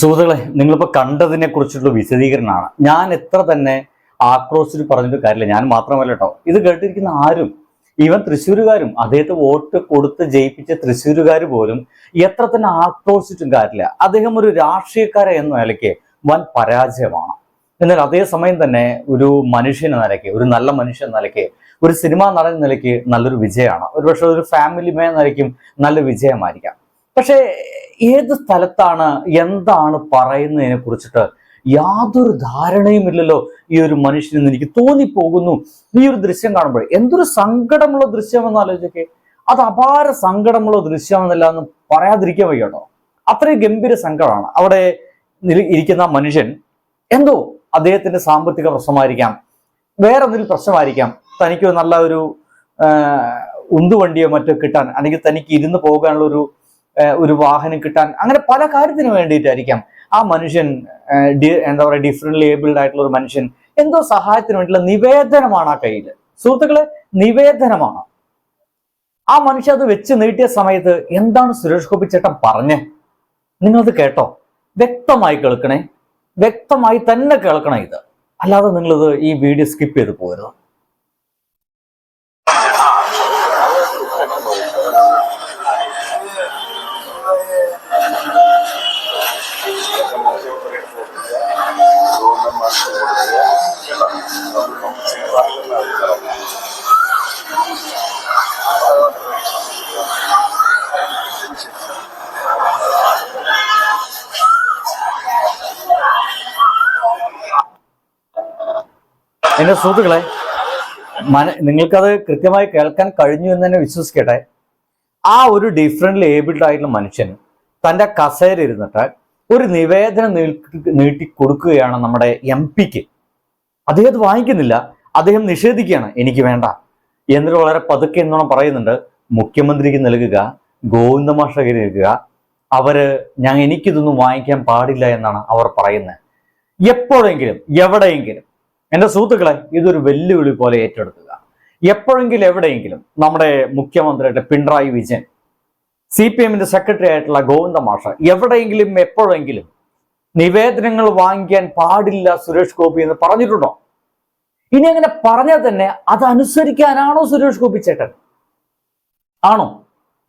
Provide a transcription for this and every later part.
സുഹൃത്തുക്കളെ നിങ്ങളിപ്പോ കണ്ടതിനെ കുറിച്ചുള്ള വിശദീകരണമാണ്. ഞാൻ എത്ര തന്നെ ആക്രോശിച്ച് പറഞ്ഞിട്ട് കാര്യമില്ല. ഞാൻ മാത്രമല്ല കേട്ടോ. ഇത് കേട്ടിരിക്കുന്ന ആരും ഈവൻ തൃശ്ശൂരുകാരും അദ്ദേഹത്തെ വോട്ട് കൊടുത്ത് ജയിപ്പിച്ച തൃശ്ശൂരുകാർ പോലും എത്ര തന്നെ ആക്രോശിച്ചിട്ടും കാര്യമില്ല. അദ്ദേഹം ഒരു രാഷ്ട്രീയക്കാരൻ എന്ന നിലയ്ക്ക് വൻ പരാജയമാണ്. എന്നാൽ അതേസമയം തന്നെ ഒരു മനുഷ്യൻ എന്ന നിലയ്ക്ക് ഒരു നല്ല മനുഷ്യൻ എന്ന നിലയ്ക്ക് ഒരു സിനിമാ നടൻ എന്ന നിലയ്ക്ക് നല്ലൊരു വിജയമാണ്. ഒരുപക്ഷെ ഒരു ഫാമിലി മേ എന്ന നിലയ്ക്കും നല്ല വിജയമായിരിക്കാം. പക്ഷേ ഏത് സ്ഥലത്താണ് എന്താണ് പറയുന്നതിനെ കുറിച്ചിട്ട് യാതൊരു ധാരണയുമില്ലല്ലോ ഈ ഒരു മനുഷ്യനെന്ന് എനിക്ക് തോന്നിപ്പോകുന്നു. ഈ ഒരു ദൃശ്യം കാണുമ്പോൾ എന്തൊരു സങ്കടമുള്ള ദൃശ്യമെന്ന് ആലോചിച്ചൊക്കെ. അത് അപാര സങ്കടമുള്ള ദൃശ്യമെന്നല്ല എന്ന് പറയാതിരിക്കാൻ വയ്യ അത്രയും ഗംഭീര സങ്കടമാണ്. അവിടെ ഇരിക്കുന്ന മനുഷ്യൻ എന്തോ അദ്ദേഹത്തിന്റെ സാമ്പത്തിക പ്രശ്നമായിരിക്കാം. വേറെ എന്തെങ്കിലും പ്രശ്നമായിരിക്കാം. തനിക്ക് നല്ല ഒരു ഉന്തുവണ്ടിയോ മറ്റോ കിട്ടാൻ അല്ലെങ്കിൽ തനിക്ക് ഇരുന്ന് പോകാനുള്ള ഒരു ഒരു വാഹനം കിട്ടാൻ അങ്ങനെ പല കാര്യത്തിന് വേണ്ടിയിട്ടായിരിക്കാം. ആ മനുഷ്യൻ എന്താ പറയുക ഡിഫറെന്റ് ഏബിൾഡ് ആയിട്ടുള്ള ഒരു മനുഷ്യൻ എന്തോ സഹായത്തിന് വേണ്ടിയുള്ള നിവേദനമാണ് ആ കയ്യിൽ സുഹൃത്തുക്കളെ നിവേദനമാണ്. ആ മനുഷ്യൻ അത് വെച്ച് നീട്ടിയ സമയത്ത് എന്താണ് സുരേഷ് ഗോപി ചേട്ടൻ പറഞ്ഞേ? നിങ്ങളത് കേട്ടോ. വ്യക്തമായി കേൾക്കണേ. വ്യക്തമായി തന്നെ കേൾക്കണം ഇത്. അല്ലാതെ നിങ്ങളിത് ഈ വീഡിയോ സ്കിപ്പ് ചെയ്ത് പോകരുത്. Thank മാഷിന് എന്റെ സുഹൃത്തുക്കളെ മന നിങ്ങൾക്കത് കൃത്യമായി കേൾക്കാൻ കഴിഞ്ഞു എന്ന് തന്നെ വിശ്വസിക്കട്ടെ. ആ ഒരു ഡിഫറെന്റ് ഏബിൾഡ് ആയിട്ടുള്ള മനുഷ്യൻ തന്റെ കസേര ഇരുന്നിട്ട് ഒരു നിവേദനം നീട്ടി കൊടുക്കുകയാണ് നമ്മുടെ എം പിക്ക് അദ്ദേഹം അത് വാങ്ങിക്കുന്നില്ല. അദ്ദേഹം നിഷേധിക്കുകയാണ്. എനിക്ക് വേണ്ട. എന്നിട്ട് വളരെ പതുക്കെ എന്നോണം പറയുന്നുണ്ട് മുഖ്യമന്ത്രിക്ക് നൽകുക ഗോവിന്ദമാഷകര് നൽകുക. അവർ ഞാൻ എനിക്കിതൊന്നും വാങ്ങിക്കാൻ പാടില്ല എന്നാണ് അവർ പറയുന്നത്. എപ്പോഴെങ്കിലും എവിടെയെങ്കിലും എന്റെ സുഹൃത്തുക്കളെ ഇതൊരു വെല്ലുവിളി പോലെ ഏറ്റെടുക്കുക. എപ്പോഴെങ്കിലും എവിടെയെങ്കിലും നമ്മുടെ മുഖ്യമന്ത്രിയുടെ പിണറായി വിജയൻ സി പി എമ്മിന്റെ സെക്രട്ടറി ആയിട്ടുള്ള ഗോവിന്ദ മാഷ എവിടെയെങ്കിലും എപ്പോഴെങ്കിലും നിവേദനങ്ങൾ വാങ്ങിക്കാൻ പാടില്ല സുരേഷ് ഗോപി എന്ന് പറഞ്ഞിട്ടുണ്ടോ? ഇനി അങ്ങനെ പറഞ്ഞാൽ തന്നെ അതനുസരിക്കാനാണോ സുരേഷ് ഗോപി ചേട്ടൻ? ആണോ?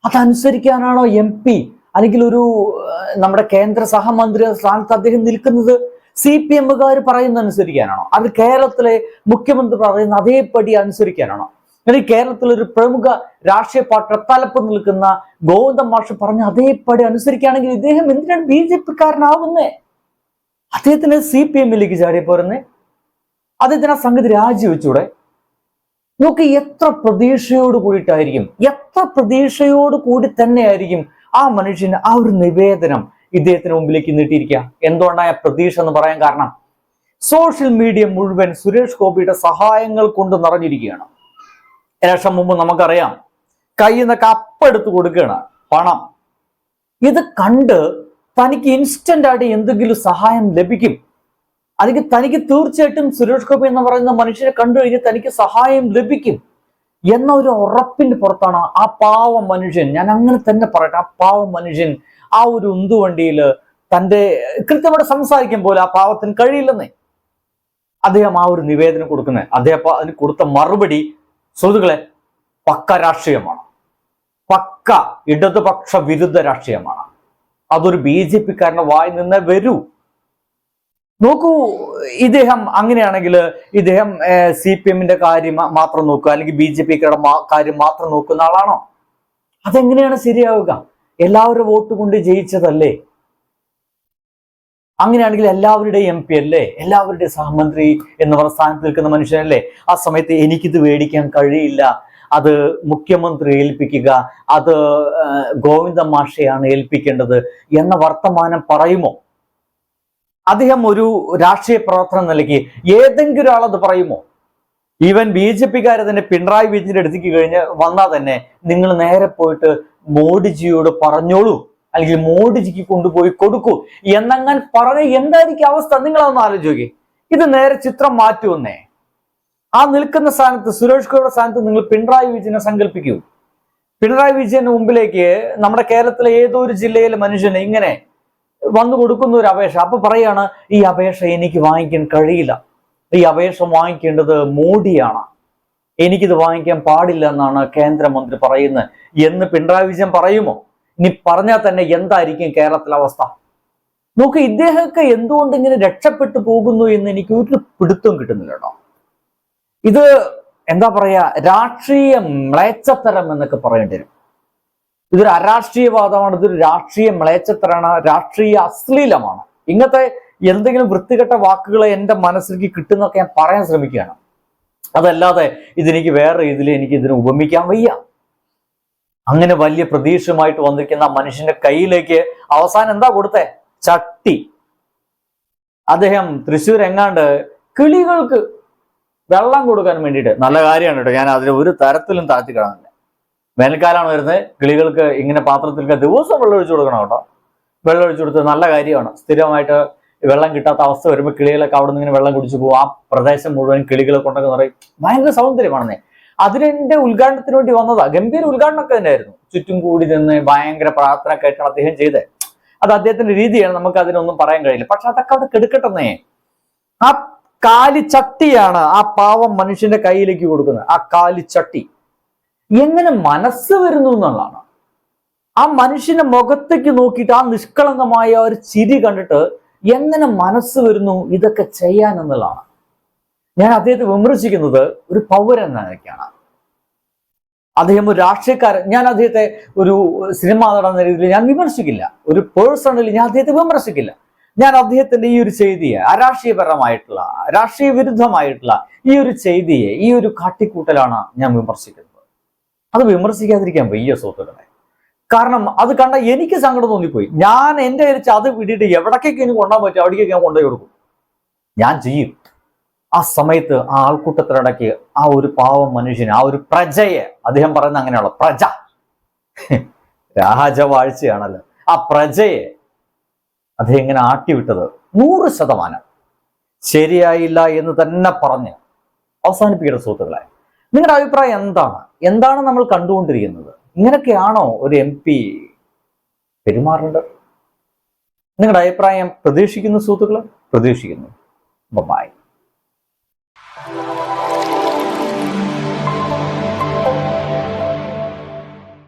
അതനുസരിക്കാനാണോ എം പി? അല്ലെങ്കിൽ ഒരു നമ്മുടെ കേന്ദ്ര സഹമന്ത്രി സ്ഥാനത്ത് അദ്ദേഹം നിൽക്കുന്നത് സി പി എമ്മുകാർ പറയുന്ന അനുസരിക്കാനാണോ അത് കേരളത്തിലെ മുഖ്യമന്ത്രി പറയുന്ന അതേപടി അനുസരിക്കാനാണോ? അല്ലെങ്കിൽ കേരളത്തിലെ ഒരു പ്രമുഖ രാഷ്ട്രീയ പാർട്ടിയുടെ തലപ്പ് നിൽക്കുന്ന ഗോവിന്ദൻ മാഷ് പറഞ്ഞ അതേപടി അനുസരിക്കുകയാണെങ്കിൽ ഇദ്ദേഹം എന്തിനാണ് ബി ജെ പിക്കാരനാവുന്നേ? അദ്ദേഹത്തിന് സി പി എമ്മിലേക്ക് ചാടിയ പോരുന്നേ. അദ്ദേഹത്തിന് ആ സംഗതി രാജിവെച്ചൂടെ. നോക്ക് എത്ര പ്രതീക്ഷയോട് കൂടിയിട്ടായിരിക്കും എത്ര പ്രതീക്ഷയോട് കൂടി തന്നെയായിരിക്കും ആ മനുഷ്യന് ആ ഒരു നിവേദനം ഇദ്ദേഹത്തിന് മുമ്പിലേക്ക് നീട്ടിയിരിക്കുക. എന്തുകൊണ്ടായ പ്രതീക്ഷ എന്ന് പറയാൻ കാരണം? സോഷ്യൽ മീഡിയ മുഴുവൻ സുരേഷ് ഗോപിയുടെ സഹായങ്ങൾ കൊണ്ട് നിറഞ്ഞിരിക്കുകയാണ്. ഇലക്ഷൻ മുമ്പ് നമുക്കറിയാം കയ്യിൽ നിന്നൊക്കെ അപ്പെടുത്ത് കൊടുക്കുകയാണ് പണം. ഇത് കണ്ട് തനിക്ക് ഇൻസ്റ്റന്റ് ആയിട്ട് എന്തെങ്കിലും സഹായം ലഭിക്കും. അല്ലെങ്കിൽ തനിക്ക് തീർച്ചയായിട്ടും സുരേഷ് ഗോപി എന്ന് പറയുന്ന മനുഷ്യനെ കണ്ടു കഴിഞ്ഞാൽ തനിക്ക് സഹായം ലഭിക്കും. എന്ന ഒരു ഉറപ്പിന്റെ പുറത്താണ് ആ പാവ മനുഷ്യൻ. ഞാൻ അങ്ങനെ തന്നെ പറയട്ടെ ആ പാവ മനുഷ്യൻ ആ ഒരു ഉന്തുവണ്ടിയിൽ തന്റെ കൃത്യമായിട്ട് സംസാരിക്കും പോലെ ആ പാവത്തിന് കഴിയില്ലെന്നേ. അദ്ദേഹം ആ ഒരു നിവേദനം കൊടുക്കുന്നത് അദ്ദേഹം അതിന് കൊടുത്ത മറുപടി സുഹൃത്തുക്കളെ പക്ക രാഷ്ട്രീയമാണ്. പക്ക ഇടതുപക്ഷ വിരുദ്ധ രാഷ്ട്രീയമാണ്. അതൊരു ബി ജെ പിക്കാരന്റെ വായി നിന്ന് വരൂ. നോക്കൂ ഇദ്ദേഹം അങ്ങനെയാണെങ്കിൽ ഇദ്ദേഹം സി പി എമ്മിന്റെ കാര്യം മാത്രം നോക്കുക അല്ലെങ്കിൽ ബി ജെ പിക്കാരുടെ കാര്യം മാത്രം നോക്കുന്ന ആളാണോ? അതെങ്ങനെയാണ് ശരിയാവുക? എല്ലാവരും വോട്ട് കൊണ്ട് ജയിച്ചതല്ലേ? അങ്ങനെയാണെങ്കിൽ എല്ലാവരുടെയും എം പി അല്ലേ? എല്ലാവരുടെയും സഹമന്ത്രി എന്ന് പറഞ്ഞ സ്ഥാനത്ത് നിൽക്കുന്ന മനുഷ്യനല്ലേ? ആ സമയത്ത് എനിക്കിത് മേടിക്കാൻ കഴിയില്ല. അത് മുഖ്യമന്ത്രി ഏൽപ്പിക്കുക അത് ഗോവിന്ദ മാഷയാണ് ഏൽപ്പിക്കേണ്ടത് എന്ന വർത്തമാനം പറയുമോ? അദ്ദേഹം ഒരു രാഷ്ട്രീയ പ്രവർത്തനം നൽകി. ഏതെങ്കിലും ഒരാളത് പറയുമോ? ഈവൻ ബി ജെ പിക്കാരെ തന്നെ പിണറായി വിജയന്റെ അടുത്തേക്ക് കഴിഞ്ഞ് വന്നാൽ തന്നെ നിങ്ങൾ നേരെ പോയിട്ട് മോഡിജിയോട് പറഞ്ഞോളൂ. അല്ലെങ്കിൽ മോഡിജിക്ക് കൊണ്ടുപോയി കൊടുക്കൂ. എന്നങ്ങാൻ പറഞ്ഞ എന്തായിരിക്കും അവസ്ഥ? നിങ്ങൾ അതൊന്ന് ആലോചിക്കേ ഇത് നേരെ ചിത്രം മാറ്റുമെന്നേ. ആ നിൽക്കുന്ന സ്ഥാനത്ത് സുരേഷ് ഗോപിയുടെ സ്ഥാനത്ത് നിങ്ങൾ പിണറായി വിജയനെ സങ്കല്പിക്കൂ. പിണറായി വിജയന്റെ മുമ്പിലേക്ക് നമ്മുടെ കേരളത്തിലെ ഏതോ ഒരു ജില്ലയിലെ മനുഷ്യനെ ഇങ്ങനെ വന്നു കൊടുക്കുന്ന ഒരു അപേക്ഷ. അപ്പൊ പറയാണ് ഈ അപേക്ഷ എനിക്ക് വാങ്ങിക്കാൻ കഴിയില്ല. ഈ അപേക്ഷ വാങ്ങിക്കേണ്ടത് മോഡിയാണ്. എനിക്കിത് വാങ്ങിക്കാൻ പാടില്ല എന്നാണ് കേന്ദ്രമന്ത്രി പറയുന്നത്. എന്ന് പിണറായി വിജയൻ പറയുമോ? ഇനി പറഞ്ഞാൽ തന്നെ എന്തായിരിക്കും കേരളത്തിലെ അവസ്ഥ? നോക്ക് ഇദ്ദേഹമൊക്കെ എന്തുകൊണ്ട് ഇങ്ങനെ രക്ഷപ്പെട്ടു പോകുന്നു എന്ന് എനിക്ക് ഒരു പിടുത്തം കിട്ടുന്നില്ല കേട്ടോ. ഇത് എന്താ പറയാ രാഷ്ട്രീയ മ്ലേച്ചത്തരം എന്നൊക്കെ പറയേണ്ടി വരും. ഇതൊരു അരാഷ്ട്രീയവാദമാണ് ഇതൊരു രാഷ്ട്രീയ മ്ലേച്ചത്തരാണ് രാഷ്ട്രീയ അശ്ലീലമാണ്. ഇങ്ങനത്തെ എന്തെങ്കിലും വൃത്തികെട്ട വാക്കുകളെ എന്റെ മനസ്സിലേക്ക് കിട്ടുന്നൊക്കെ ഞാൻ പറയാൻ ശ്രമിക്കുകയാണ്. അതല്ലാതെ ഇതെനിക്ക് വേറെ രീതിയിൽ എനിക്ക് ഇതിനെ ഉപമിക്കാൻ വയ്യ. അങ്ങനെ വലിയ പ്രതീക്ഷയുമായിട്ട് വന്നിരിക്കുന്ന മനുഷ്യന്റെ കയ്യിലേക്ക് അവസാനം എന്താ കൊടുത്തേ? ചട്ടി. അദ്ദേഹം തൃശ്ശൂർ എങ്ങാണ്ട് കിളികൾക്ക് വെള്ളം കൊടുക്കാൻ വേണ്ടിയിട്ട് നല്ല കാര്യമാണ് കേട്ടോ. ഞാൻ അതിന് ഒരു തരത്തിലും താഴ്ത്തി കിടന്നില്ല വേനൽക്കാലമാണ് വരുന്നത്. കിളികൾക്ക് ഇങ്ങനെ പാത്രത്തിലൊക്കെ ദിവസം വെള്ളം ഒഴിച്ചു കൊടുക്കണം കേട്ടോ. വെള്ളം ഒഴിച്ചു കൊടുത്തത് നല്ല കാര്യമാണ്. സ്ഥിരമായിട്ട് വെള്ളം കിട്ടാത്ത അവസ്ഥ വരുമ്പോൾ കിളികളൊക്കെ അവിടെ നിന്ന് ഇങ്ങനെ വെള്ളം കുടിച്ചു പോകും ആ പ്രദേശം മുഴുവൻ കിളികളെ കൊണ്ടൊക്കെ നിറയും. ഭയങ്കര സൗന്ദര്യമാണെന്നേ. അതിനെ ഉദ്ഘാടനത്തിന് വേണ്ടി വന്നതാ. ഗംഭീര ഉദ്ഘാടനമൊക്കെ തന്നെയായിരുന്നു. ചുറ്റും കൂടി നിന്ന് ഭയങ്കര പ്രാർത്ഥന കേട്ടാണ് അദ്ദേഹം ചെയ്തത്. അത് അദ്ദേഹത്തിന്റെ രീതിയാണ്. നമുക്ക് അതിനൊന്നും പറയാൻ കഴിയില്ല. പക്ഷെ അതൊക്കെ അവിടെ കെടുക്കട്ടെന്നേ. ആ കാലിച്ചട്ടിയാണ് ആ പാവം മനുഷ്യന്റെ കയ്യിലേക്ക് കൊടുക്കുന്നത്. ആ കാലിച്ചട്ടി എങ്ങനെ മനസ്സ് വരുന്നു എന്നുള്ളതാണ്. ആ മനുഷ്യന്റെ മുഖത്തേക്ക് നോക്കിയിട്ട് ആ നിഷ്കളങ്കമായ ഒരു ചിരി കണ്ടിട്ട് എങ്ങനെ മനസ്സ് വരുന്നു ഇതൊക്കെ ചെയ്യാൻ എന്നുള്ളതാണ് ഞാൻ അദ്ദേഹത്തെ വിമർശിക്കുന്നത് ഒരു പൗരൻ എന്നൊക്കെയാണ് അദ്ദേഹം ഒരു രാഷ്ട്രീയക്കാരൻ. ഞാൻ അദ്ദേഹത്തെ ഒരു സിനിമ നടന്ന രീതിയിൽ ഞാൻ വിമർശിക്കില്ല. ഒരു പേഴ്സണലി ഞാൻ അദ്ദേഹത്തെ വിമർശിക്കില്ല. ഞാൻ അദ്ദേഹത്തിന്റെ ഈ ഒരു ചെയ്തിയെ അരാഷ്ട്രീയപരമായിട്ടുള്ള രാഷ്ട്രീയ വിരുദ്ധമായിട്ടുള്ള ഈ ഒരു ചെയ്തിയെ ഈ ഒരു കാട്ടിക്കൂട്ടലാണ് ഞാൻ വിമർശിക്കുന്നത്. അത് വിമർശിക്കാതിരിക്കാൻ വയ്യ സുഹൃത്തുക്കളെ. കാരണം അത് കണ്ട എനിക്ക് സങ്കടം തോന്നിപ്പോയി. ഞാൻ എന്റെ അരിച്ച് അത് വിട്ടിട്ട് എവിടേക്കൊക്കെ എനിക്ക് കൊണ്ടാൻ പറ്റും അവിടേക്കൊക്കെ ഞാൻ കൊണ്ടുപോയി കൊടുക്കും. ഞാൻ ചെയ്യും. ആ സമയത്ത് ആ ആൾക്കൂട്ടത്തിനിടയ്ക്ക് ആ ഒരു പാവം മനുഷ്യന് ആ ഒരു പ്രജയെ അദ്ദേഹം പറയുന്ന അങ്ങനെയുള്ള പ്രജ. രാജവാഴ്ചയാണല്ലോ. ആ പ്രജയെ അദ്ദേഹം ഇങ്ങനെ ആട്ടിവിട്ടത് നൂറ് ശതമാനം. ശരിയായില്ല എന്ന് തന്നെ പറഞ്ഞ് അവസാനിപ്പിക്കേണ്ട സുഹൃത്തുക്കളെ നിങ്ങളുടെ അഭിപ്രായം എന്താണ്? എന്താണ് നമ്മൾ കണ്ടുകൊണ്ടിരിക്കുന്നത്? ഇങ്ങനെയൊക്കെയാണോ ഒരു എം പി പെരുമാറേണ്ടത്? നിങ്ങളുടെ അഭിപ്രായം പ്രതീക്ഷിക്കുന്നു സുഹൃത്തുക്കളെ? പ്രതീക്ഷിക്കുന്നു. ബൈ